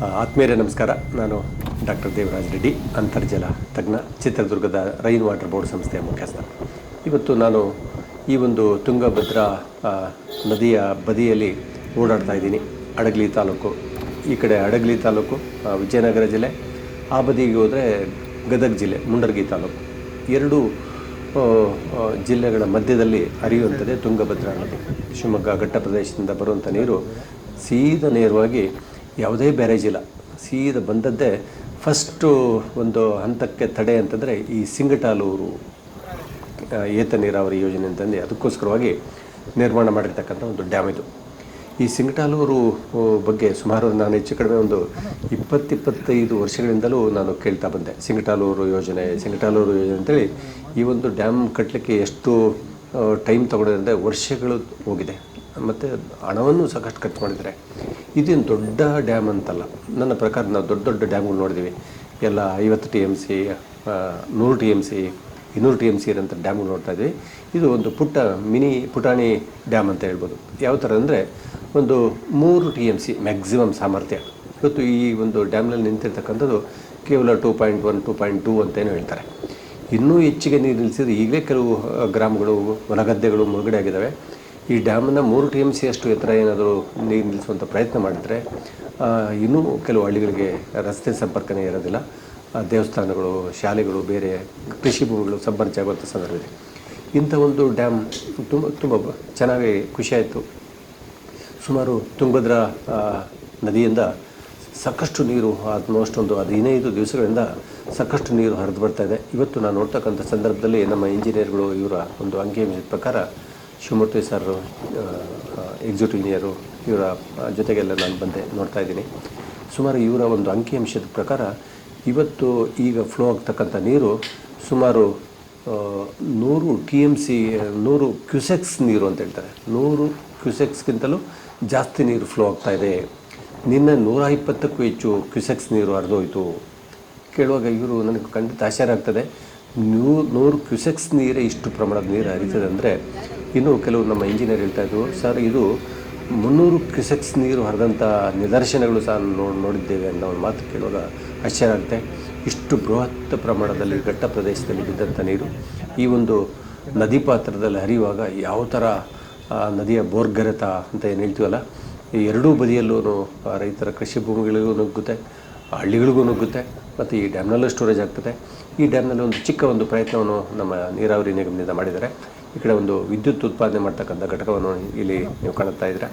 ಆತ್ಮೀಯರೇ ನಮಸ್ಕಾರ. ನಾನು ಡಾಕ್ಟರ್ ದೇವರಾಜ್ ರೆಡ್ಡಿ, ಅಂತರ್ಜಲ ತಜ್ಞ, ಚಿತ್ರದುರ್ಗದ ರೈನ್ ವಾಟರ್ ಬೋರ್ಡ್ ಸಂಸ್ಥೆಯ ಮುಖ್ಯಸ್ಥ. ಇವತ್ತು ನಾನು ಈ ಒಂದು ತುಂಗಭದ್ರಾ ನದಿಯ ಬದಿಯಲ್ಲಿ ಓಡಾಡ್ತಾ ಇದ್ದೀನಿ, ಅಡಗಲಿ ತಾಲೂಕು. ಈ ಕಡೆ ಅಡಗಲಿ ತಾಲೂಕು ವಿಜಯನಗರ ಜಿಲ್ಲೆ, ಆ ಬದಿಗೆ ಹೋದರೆ ಗದಗ ಜಿಲ್ಲೆ, ಮುಂಡರ್ಗಿ ತಾಲೂಕು. ಎರಡು ಜಿಲ್ಲೆಗಳ ಮಧ್ಯದಲ್ಲಿ ಹರಿಯುವಂಥದ್ದೇ ತುಂಗಭದ್ರಾ ನದಿ. ಶಿವಮೊಗ್ಗ ಘಟ್ಟ ಪ್ರದೇಶದಿಂದ ಬರುವಂಥ ನೀರು ಸೀದಾ ನೇರವಾಗಿ ಯಾವುದೇ ಬ್ಯಾರೇಜ್ ಇಲ್ಲ ಸೀದ ಬಂದದ್ದೇ ಫಸ್ಟು ಒಂದು ಹಂತಕ್ಕೆ ತಡೆ ಅಂತಂದರೆ ಈ ಸಿಂಗಟಾಲೂರು ಏತ ನೀರಾವರಿ ಯೋಜನೆ ಅಂತಂದು ಅದಕ್ಕೋಸ್ಕರವಾಗಿ ನಿರ್ಮಾಣ ಮಾಡಿರ್ತಕ್ಕಂಥ ಒಂದು ಡ್ಯಾಮ್ ಇದು. ಈ ಸಿಂಗಟಾಲೂರು ಬಗ್ಗೆ ಸುಮಾರು ನಾನು ಹೆಚ್ಚು ಕಡಿಮೆ ಒಂದು ಇಪ್ಪತ್ತಿಪ್ಪತ್ತೈದು ವರ್ಷಗಳಿಂದಲೂ ನಾನು ಕೇಳ್ತಾ ಬಂದೆ. ಸಿಂಗಟಾಲೂರು ಯೋಜನೆ ಸಿಂಗಟಾಲೂರು ಯೋಜನೆ ಅಂತೇಳಿ ಈ ಒಂದು ಡ್ಯಾಮ್ ಕಟ್ಟಲಿಕ್ಕೆ ಎಷ್ಟು ಟೈಮ್ ತೊಗೊಂಡಿದೆ ಅಂದರೆ ವರ್ಷಗಳು ಹೋಗಿದೆ. ಮತ್ತು ಹಣವನ್ನು ಸಾಕಷ್ಟು ಖರ್ಚು ಮಾಡಿದ್ದಾರೆ. ಇದೇನು ದೊಡ್ಡ ಡ್ಯಾಮ್ ಅಂತಲ್ಲ. ನನ್ನ ಪ್ರಕಾರ ನಾವು ದೊಡ್ಡ ದೊಡ್ಡ ಡ್ಯಾಮ್ಗಳು ನೋಡಿದ್ದೀವಿ ಎಲ್ಲ ಐವತ್ತು ಟಿ ಎಂ ಸಿ ನೂರು ಟಿ ಎಂ ಸಿ, ಇನ್ನೂರು ಟಿ ಎಂ ಸಿ ಇರೋಂಥ ಡ್ಯಾಮ್ಗಳು ನೋಡ್ತಾ ಇದ್ವಿ. ಇದು ಒಂದು ಪುಟ್ಟ, ಮಿನಿ ಪುಟಾಣಿ ಡ್ಯಾಮ್ ಅಂತ ಹೇಳ್ಬೋದು. ಯಾವ ಥರ ಅಂದರೆ ಒಂದು ಮೂರು ಟಿ ಎಂ ಸಿ ಮ್ಯಾಕ್ಸಿಮಮ್ ಸಾಮರ್ಥ್ಯ. ಇವತ್ತು ಈ ಒಂದು ಡ್ಯಾಮ್ನಲ್ಲಿ ನಿಂತಿರ್ತಕ್ಕಂಥದ್ದು ಕೇವಲ two point one, two point two ಅಂತೇನು ಹೇಳ್ತಾರೆ. ಇನ್ನೂ ಹೆಚ್ಚಿಗೆ ನೀರು ನಿಲ್ಲಿಸಿದ್ರೆ ಈಗಲೇ ಕೆಲವು ಗ್ರಾಮಗಳು ಹೊಲಗದ್ದೆಗಳು ಮುಳುಗಡೆ ಆಗಿದ್ದಾವೆ. ಈ ಡ್ಯಾಮನ್ನು ಮೂರು ಟಿ ಎಂ ಸಿ ಅಷ್ಟು ಎತ್ತರ ಏನಾದರೂ ನೀರು ನಿಲ್ಲಿಸುವಂಥ ಪ್ರಯತ್ನ ಮಾಡಿದರೆ ಇನ್ನೂ ಕೆಲವು ಹಳ್ಳಿಗಳಿಗೆ ರಸ್ತೆ ಸಂಪರ್ಕನೇ ಇರೋದಿಲ್ಲ. ದೇವಸ್ಥಾನಗಳು, ಶಾಲೆಗಳು, ಬೇರೆ ಕೃಷಿ ಭೂಮಿಗಳು ಸಂಪರ್ಕ ಆಗುವಂಥ ಸಂದರ್ಭ ಇದೆ. ಇಂಥ ಒಂದು ಡ್ಯಾಮ್ ತುಂಬ ತುಂಬ ಚೆನ್ನಾಗಿ ಖುಷಿಯಾಯಿತು. ಸುಮಾರು ತುಂಗಭದ್ರಾ ನದಿಯಿಂದ ಸಾಕಷ್ಟು ನೀರು ಆಲ್ಮೋಸ್ಟ್ ಒಂದು ಹದಿನೈದು ದಿವಸಗಳಿಂದ ಸಾಕಷ್ಟು ನೀರು ಹರಿದು ಬರ್ತಾ ಇದೆ. ಇವತ್ತು ನಾನು ನೋಡ್ತಕ್ಕಂಥ ಸಂದರ್ಭದಲ್ಲಿ ನಮ್ಮ ಇಂಜಿನಿಯರ್ಗಳು ಇವರ ಒಂದು ಅಂಕಿಅಂಶದ ಪ್ರಕಾರ ಶಿವಮೂರ್ತಿ ಸರ್ ಎಕ್ಸಿಕ್ಯೂಟಿವ್ ಇಂಜಿನಿಯರು ಇವರ ಜೊತೆಗೆಲ್ಲ ನಾನು ಬಂದೆ, ನೋಡ್ತಾ ಇದ್ದೀನಿ. ಸುಮಾರು ಇವರ ಒಂದು ಅಂಕಿಅಂಶದ ಪ್ರಕಾರ ಇವತ್ತು ಈಗ ಫ್ಲೋ ಆಗ್ತಕ್ಕಂಥ ನೀರು ಸುಮಾರು ನೂರು ಟಿ ಎಂ ಸಿ ನೂರು ಕ್ಯೂಸೆಕ್ಸ್ ನೀರು ಅಂತ ಹೇಳ್ತಾರೆ. ನೂರು ಕ್ಯೂಸೆಕ್ಸ್ಗಿಂತಲೂ ಜಾಸ್ತಿ ನೀರು ಫ್ಲೋ ಆಗ್ತಾ ಇದೆ. ನಿನ್ನೆ ನೂರ ಇಪ್ಪತ್ತಕ್ಕೂ ಹೆಚ್ಚು ಕ್ಯೂಸೆಕ್ಸ್ ನೀರು ಹರಿದೋಯ್ತು. ಕೇಳುವಾಗ ಇವರು ನನಗೆ ಖಂಡಿತ ಆಶ್ಚರ್ಯ ಆಗ್ತದೆ. ನೂ, ನೂರು ಕ್ಯೂಸೆಕ್ಸ್ ನೀರೇ ಇಷ್ಟು ಪ್ರಮಾಣದ ನೀರು ಹರಿತದೆ ಅಂದರೆ ಇನ್ನು ಕೆಲವು ನಮ್ಮ ಇಂಜಿನಿಯರ್ ಹೇಳ್ತಾ ಇದ್ರು, ಸರ್, ಇದು ಮುನ್ನೂರು ಕ್ಯೂಸೆಕ್ಸ್ ನೀರು ಹರಿದಂಥ ನಿದರ್ಶನಗಳು ಸಹ ನೋ ನೋಡಿದ್ದೇವೆ ಅನ್ನೋ ಒಂದು ಮಾತು ಕೇಳುವಾಗ ಆಶ್ಚರ್ಯ ಆಗುತ್ತೆ ಇಷ್ಟು ಬೃಹತ್ ಪ್ರಮಾಣದಲ್ಲಿ ಘಟ್ಟ ಪ್ರದೇಶದಲ್ಲಿ ಬಿದ್ದಂಥ ನೀರು, ಈ ಒಂದು ನದಿ ಪಾತ್ರದಲ್ಲಿ ಹರಿಯುವಾಗ ಯಾವ ಥರ ನದಿಯ ಬೋರ್ಗರೆತ ಅಂತ ಏನು ಹೇಳ್ತೀವಲ್ಲ, ಈ ಎರಡೂ ಬದಿಯಲ್ಲೂ ರೈತರ ಕೃಷಿ ಭೂಮಿಗಳಿಗೂ ನುಗ್ಗುತ್ತೆ, ಹಳ್ಳಿಗಳಿಗೂ ನುಗ್ಗುತ್ತೆ, ಮತ್ತು ಈ ಡ್ಯಾಮ್ನಲ್ಲೂ ಸ್ಟೋರೇಜ್ ಆಗ್ತದೆ. ಈ ಡ್ಯಾಮ್ನಲ್ಲಿ ಒಂದು ಚಿಕ್ಕ ಒಂದು ಪ್ರಯತ್ನವನ್ನು ನಮ್ಮ ನೀರಾವರಿ ನಿಗಮದಿಂದ ಮಾಡಿದ್ದಾರೆ. ಈ ಕಡೆ ಒಂದು ವಿದ್ಯುತ್ ಉತ್ಪಾದನೆ ಮಾಡ್ತಕ್ಕಂಥ ಘಟಕವನ್ನು ಇಲ್ಲಿ ನೀವು ಕಾಣುತ್ತಾ ಇದ್ದೀರಾ.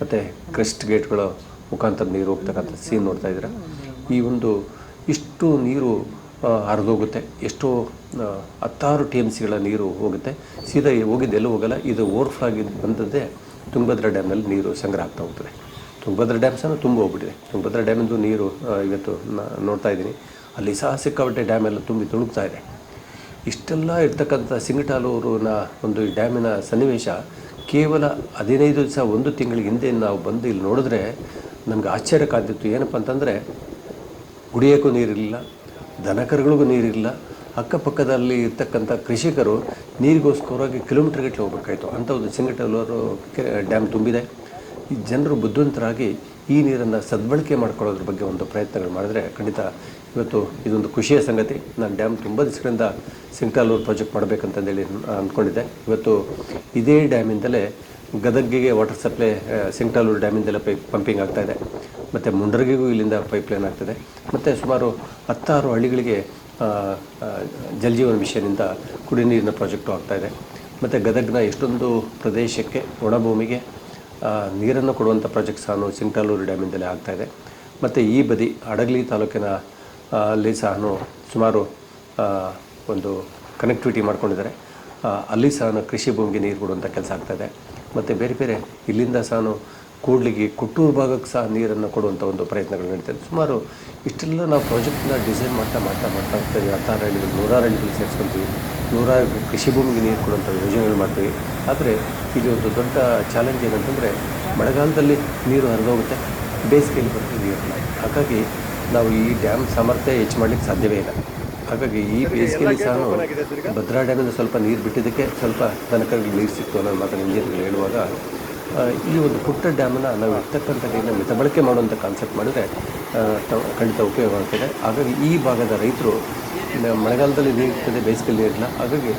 ಮತ್ತು ಕ್ರೆಸ್ಟ್ ಗೇಟ್ಗಳ ಮುಖಾಂತರ ನೀರು ಹೋಗ್ತಕ್ಕಂಥ ಸೀನ್ ನೋಡ್ತಾ ಇದ್ದೀರಾ. ಈ ಒಂದು ಇಷ್ಟು ನೀರು ಹರಿದೋಗುತ್ತೆ. ಎಷ್ಟೋ ಹತ್ತಾರು ಟಿ ಎಂ ಸಿಗಳ ನೀರು ಹೋಗುತ್ತೆ. ಸೀದಾ ಹೋಗಿದ್ದು ಎಲ್ಲೂ ಹೋಗಲ್ಲ. ಇದು ಓವರ್ಫ್ಲೋ ಆಗಿ ಬಂದದ್ದೇ ತುಂಗಭದ್ರಾ ಡ್ಯಾಮ್ನಲ್ಲಿ ನೀರು ಸಂಗ್ರಹ ಆಗ್ತಾ ಹೋಗ್ತದೆ. ತುಂಗಭದ್ರಾ ಡ್ಯಾಮ್ ಸಹ ತುಂಬ ಹೋಗ್ಬಿಟ್ಟಿದೆ. ತುಂಗಭದ್ರಾ ಡ್ಯಾಮಿಂದು ನೀರು ಇವತ್ತು ನಾ ನೋಡ್ತಾ ಇದ್ದೀನಿ. ಅಲ್ಲಿ ಸಹ ಸಿಕ್ಕಾಪಟ್ಟೆ ಡ್ಯಾಮೆಲ್ಲ ತುಂಬಿ ತುಳುಕ್ತಾ ಇದೆ. ಇಷ್ಟೆಲ್ಲ ಇರ್ತಕ್ಕಂಥ ಸಿಂಗಟಾಲೂರಿನ ಒಂದು ಈ ಡ್ಯಾಮಿನ ಸನ್ನಿವೇಶ ಕೇವಲ ಹದಿನೈದು ದಿವಸ ಒಂದು ತಿಂಗಳ ಹಿಂದೆ ನಾವು ಬಂದು ಇಲ್ಲಿ ನೋಡಿದ್ರೆ ನಮ್ಗೆ ಆಶ್ಚರ್ಯ ಕಾದಿತ್ತು ಏನಪ್ಪ ಅಂತಂದರೆ ಕುಡಿಯೋಕ್ಕೂ ನೀರಿರಲಿಲ್ಲ, ದನಕರುಗಳಿಗೂ ನೀರಿಲ್ಲ ಅಕ್ಕಪಕ್ಕದಲ್ಲಿ ಇರ್ತಕ್ಕಂಥ ಕೃಷಿಕರು ನೀರಿಗೋಸ್ಕರವಾಗಿ ಕಿಲೋಮೀಟರ್ ಗಟ್ಟಲೆ ಹೋಗ್ಬೇಕಾಯ್ತು. ಅಂಥ ಒಂದು ಸಿಂಗಟಲ್ಲೂರು ಡ್ಯಾಮ್ ತುಂಬಿದೆ. ಈ ಜನರು ಬುದ್ಧಿವಂತರಾಗಿ ಈ ನೀರನ್ನು ಸದ್ಬಳಕೆ ಮಾಡ್ಕೊಳ್ಳೋದ್ರ ಬಗ್ಗೆ ಒಂದು ಪ್ರಯತ್ನಗಳು ಮಾಡಿದ್ರೆ ಖಂಡಿತ ಇವತ್ತು ಇದೊಂದು ಖುಷಿಯ ಸಂಗತಿ. ನಾನು ಡ್ಯಾಮ್ ತುಂಬ ದಿವಸಗಳಿಂದ ಸಿಂಗಟಾಲೂರು ಪ್ರಾಜೆಕ್ಟ್ ಮಾಡಬೇಕಂತಂದೇಳಿ ಅಂದ್ಕೊಂಡಿದ್ದೆ ಇವತ್ತು ಇದೇ ಡ್ಯಾಮಿಂದಲೇ ಗದಗಿಗೆ ವಾಟರ್ ಸಪ್ಲೈ ಸಿಂಗಟಾಲೂರು ಡ್ಯಾಮಿಂದಲೇ ಪೈಪ್ ಪಂಪಿಂಗ್ ಆಗ್ತಾಯಿದೆ ಮತ್ತು ಮುಂಡರ್ಗಿಗೂ ಇಲ್ಲಿಂದ ಪೈಪ್ ಲೈನ್ ಆಗ್ತದೆ. ಮತ್ತು ಸುಮಾರು ಹತ್ತಾರು ಹಳ್ಳಿಗಳಿಗೆ ಜಲಜೀವನ ಮಿಷನಿಂದ ಕುಡಿ ನೀರಿನ ಪ್ರಾಜೆಕ್ಟು ಆಗ್ತಾಯಿದೆ ಮತ್ತು ಗದಗ್ನ ಎಷ್ಟೊಂದು ಪ್ರದೇಶಕ್ಕೆ ಒಣಭೂಮಿಗೆ ನೀರನ್ನು ಕೊಡುವಂಥ ಪ್ರಾಜೆಕ್ಟ್ ಸಹ ಸಿಂಗ್ಟಾಲೂರು ಡ್ಯಾಮಿಂದಲೇ ಆಗ್ತಾಯಿದೆ ಮತ್ತು ಈ ಬದಿ ಹಡಗಲಿ ತಾಲೂಕಿನ ಅಲ್ಲಿ ಸಹ ಸುಮಾರು ಒಂದು ಕನೆಕ್ಟಿವಿಟಿ ಮಾಡ್ಕೊಂಡಿದ್ದಾರೆ. ಅಲ್ಲಿ ಸಹ ಕೃಷಿ ಭೂಮಿಗೆ ನೀರು ಕೊಡುವಂಥ ಕೆಲಸ ಆಗ್ತಾಯಿದೆ ಮತ್ತು ಬೇರೆ ಬೇರೆ ಇಲ್ಲಿಂದ ಸಹ ಕೂಡ್ಲಿಗೆ ಕುಟ್ಟೂರು ಭಾಗಕ್ಕೆ ಸಹ ನೀರನ್ನು ಕೊಡುವಂಥ ಒಂದು ಪ್ರಯತ್ನಗಳು ನಡೀತದೆ ಸುಮಾರು ಇಷ್ಟೆಲ್ಲ ನಾವು ಪ್ರಾಜೆಕ್ಟ್ನ ಡಿಸೈನ್ ಮಾಡ್ತಾ ಮಾಡ್ತಾ ಮಾಡ್ತಾ ಹೋಗ್ತೀವಿ. ಹತ್ತಾರು ಹಳ್ಳಿಗಳು ನೂರಾರು ಹಳ್ಳಿಗಳು ಸೇರಿಸ್ಕೊತೀವಿ. ನೂರಾರು ಕೃಷಿ ಭೂಮಿಗೆ ನೀರು ಕೊಡುವಂಥ ಯೋಜನೆಗಳು ಮಾಡ್ತೀವಿ. ಆದರೆ ಇದು ಒಂದು ದೊಡ್ಡ ಚಾಲೆಂಜ್ ಏನಂತಂದರೆ ಮಳೆಗಾಲದಲ್ಲಿ ನೀರು ಹರಿದೋಗುತ್ತೆ ಬೇಸಿಗೆಯಲ್ಲಿ ಬರ್ತೀವಿ ನೀರು. ಹಾಗಾಗಿ ನಾವು ಈ ಡ್ಯಾಮ್ ಸಾಮರ್ಥ್ಯ ಹೆಚ್ಚು ಮಾಡಲಿಕ್ಕೆ ಸಾಧ್ಯವೇ ಇಲ್ಲ. ಹಾಗಾಗಿ ಈ ಬೇಸಿಗೆಯಲ್ಲಿ ಸಹ ಭದ್ರಾ ಡ್ಯಾಮಿಂದ ಸ್ವಲ್ಪ ನೀರು ಬಿಟ್ಟಿದ್ದಕ್ಕೆ ಸ್ವಲ್ಪ ದನಕರಿಗೆ ನೀರು ಸಿಕ್ತು ಅನ್ನೋ ಮಾತನ್ನು ಇಂಜಿನಿಯರ್ಗಳು ಹೇಳುವಾಗ ಈ ಒಂದು ಪುಟ್ಟ ಡ್ಯಾಮನ್ನು ನಾವು ಇರ್ತಕ್ಕಂಥ ನೀರನ್ನ ಮಿತ ಬಳಕೆ ಮಾಡುವಂಥ ಕಾನ್ಸೆಪ್ಟ್ ಮಾಡಿದ್ರೆ ಖಂಡಿತ ಉಪಯೋಗ ಆಗ್ತದೆ. ಹಾಗಾಗಿ ಈ ಭಾಗದ ರೈತರು ಮಳೆಗಾಲದಲ್ಲಿ ನೀರು ಇರ್ತದೆ ಬೇಸಿಗೆಯಲ್ಲಿ ನೀರಿಲ್ಲ. ಹಾಗಾಗಿ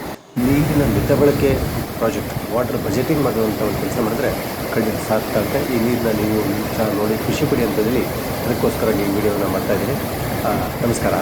ನೀರಿನ ಮಿತಬಳಕೆ ಪ್ರಾಜೆಕ್ಟ್ ವಾಟರ್ ಬಜೆಟಿಂಗ್ ಮಾಡುವಂಥ ಒಂದು ಕೆಲಸ ಮಾಡಿದ್ರೆ ಖಂಡಿತ ಸಾಕಾಗುತ್ತೆ ಈ ನೀರನ್ನ ನೀವು ಸಹ ನೋಡಿ, ಖುಷಿ ಪಡಿ ಹೇಳಿ ಅದಕ್ಕೋಸ್ಕರ ಈ ವಿಡಿಯೋನ ಮಾಡ್ತಾ ಇದ್ದೀನಿ. ನಮಸ್ಕಾರ.